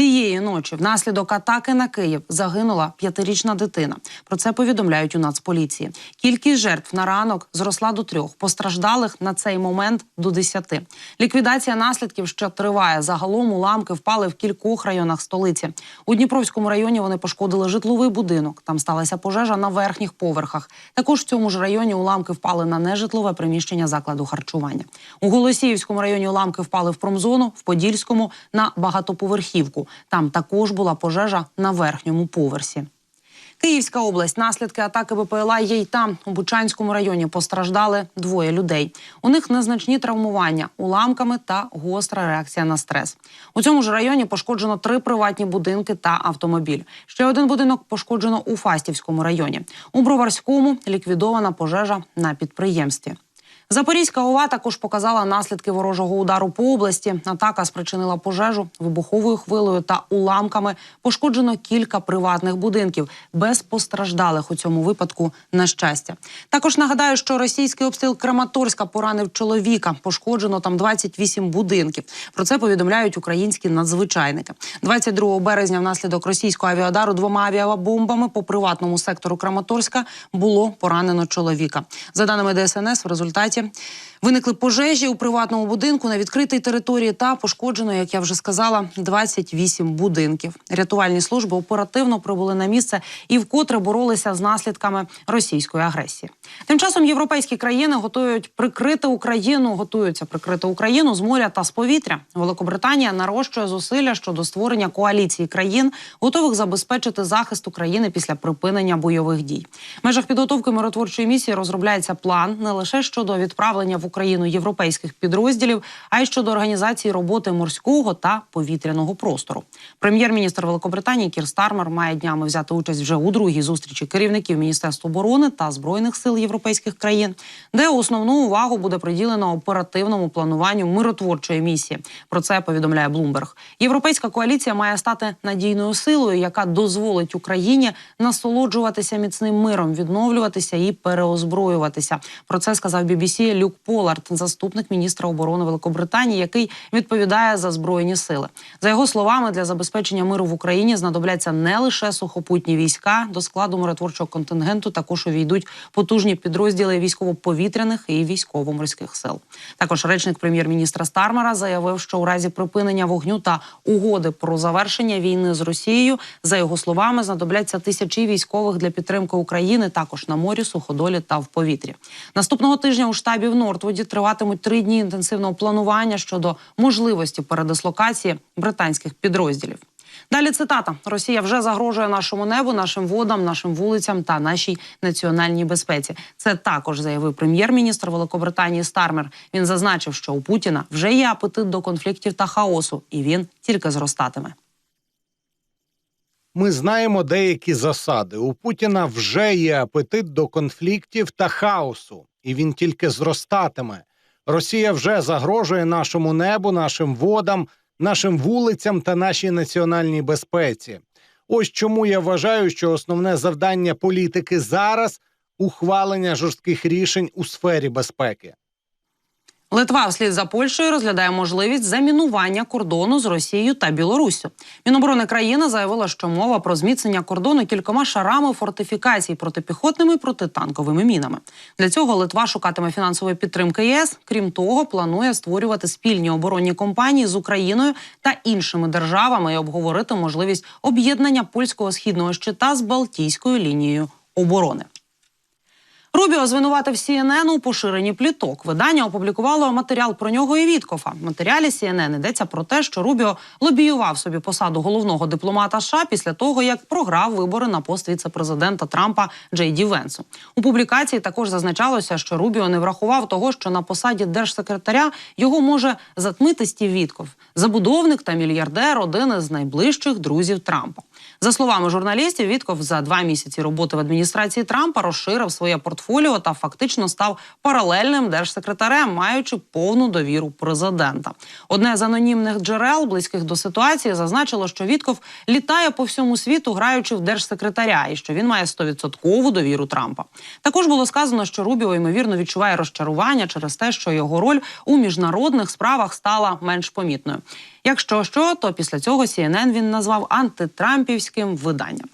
Цієї ночі внаслідок атаки на Київ загинула п'ятирічна дитина. Про це повідомляють у Нацполіції. Кількість жертв на ранок зросла до трьох. Постраждалих на цей момент до десяти. Ліквідація наслідків ще триває. Загалом уламки впали в кількох районах столиці. У Дніпровському районі вони пошкодили житловий будинок. Там сталася пожежа на верхніх поверхах. Також в цьому ж районі уламки впали на нежитлове приміщення закладу харчування. У Голосіївському районі уламки впали в промзону, в Подільському на багатоповерхівку. Там також була пожежа на верхньому поверсі. Київська область наслідки атаки БПЛА є й там. У Бучанському районі постраждали двоє людей. У них незначні травмування уламками та гостра реакція на стрес. У цьому ж районі пошкоджено три приватні будинки та автомобіль. Ще один будинок пошкоджено у Фастівському районі. У Броварському ліквідована пожежа на підприємстві. Запорізька ОВА також показала наслідки ворожого удару по області. Атака спричинила пожежу вибуховою хвилею та уламками. Пошкоджено кілька приватних будинків без постраждалих у цьому випадку. На щастя, також нагадаю, що російський обстріл Краматорська поранив чоловіка. Пошкоджено там 28 будинків. Про це повідомляють українські надзвичайники. 22 березня, внаслідок російського авіадару двома авіабомбами по приватному сектору Краматорська було поранено чоловіка. За даними ДСНС, в результаті виникли пожежі у приватному будинку на відкритій території та пошкоджено, як я вже сказала, 28 будинків. Рятувальні служби оперативно прибули на місце і вкотре боролися з наслідками російської агресії. Тим часом європейські країни готують прикрити Україну, готуються прикрити Україну з моря та з повітря. Великобританія нарощує зусилля щодо створення коаліції країн, готових забезпечити захист України після припинення бойових дій. В межах підготовки миротворчої місії розробляється план не лише щодо відправлення в Україну європейських підрозділів, а й щодо організації роботи морського та повітряного простору. Прем'єр-міністр Великобританії Кір Стармер має днями взяти участь вже у другій зустрічі керівників Міністерства оборони та збройних сил європейських країн, де основну увагу буде приділено оперативному плануванню миротворчої місії. Про це повідомляє Блумберг. Європейська коаліція має стати надійною силою, яка дозволить Україні насолоджуватися міцним миром, відновлюватися і переозброюватися. Про це сказав BBC Люк Полард, заступник міністра оборони Великобританії, який відповідає за збройні сили. За його словами, для забезпечення миру в Україні знадобляться не лише сухопутні війська. До складу миротворчого контингенту також увійдуть потужні підрозділи військово-повітряних і військово-морських сил. Також речник прем'єр-міністра Стармера заявив, що у разі припинення вогню та угоди про завершення війни з Росією, за його словами, знадобляться тисячі військових для підтримки України також на морі, суходолі та в повітрі. Наступного тижня у штабі в Нортвуді триватимуть три дні інтенсивного планування щодо можливості передислокації британських підрозділів. Далі цитата: Росія вже загрожує нашому небу, нашим водам, нашим вулицям та нашій національній безпеці. Це також заявив прем'єр-міністр Великобританії Стармер. Він зазначив, що у Путіна вже є апетит до конфліктів та хаосу, і він тільки зростатиме. Ми знаємо деякі засади. У Путіна вже є апетит до конфліктів та хаосу, і він тільки зростатиме. Росія вже загрожує нашому небу, нашим водам, нашим вулицям та нашій національній безпеці. Ось чому я вважаю, що основне завдання політики зараз ухвалення жорстких рішень у сфері безпеки. Литва вслід за Польщею розглядає можливість замінування кордону з Росією та Білоруссю. Міноборони країни заявила, що мова про зміцнення кордону кількома шарами фортифікацій протипіхотними і протитанковими мінами. Для цього Литва шукатиме фінансової підтримки ЄС. Крім того, планує створювати спільні оборонні компанії з Україною та іншими державами і обговорити можливість об'єднання польського східного щита з Балтійською лінією оборони. Рубіо звинуватив CNN у поширенні пліток. Видання опублікувало матеріал про нього і Віткофа. В матеріалі CNN йдеться про те, що Рубіо лобіював собі посаду головного дипломата США після того, як програв вибори на пост віце-президента Трампа Джей Ді Венсу. У публікації також зазначалося, що Рубіо не врахував того, що на посаді держсекретаря його може затмити Стів Вітков, забудовник та мільярдер, один із найближчих друзів Трампа. За словами журналістів, Вітков за два місяці роботи в адміністрації Трампа розширив своє портфоліо та фактично став паралельним держсекретарем, маючи повну довіру президента. Одне з анонімних джерел, близьких до ситуації, зазначило, що Вітков літає по всьому світу, граючи в держсекретаря, і що він має 100% довіру Трампа. Також було сказано, що Рубіо ймовірно відчуває розчарування через те, що його роль у міжнародних справах стала менш помітною. Якщо що, то після цього CNN він назвав антитрампівським виданням.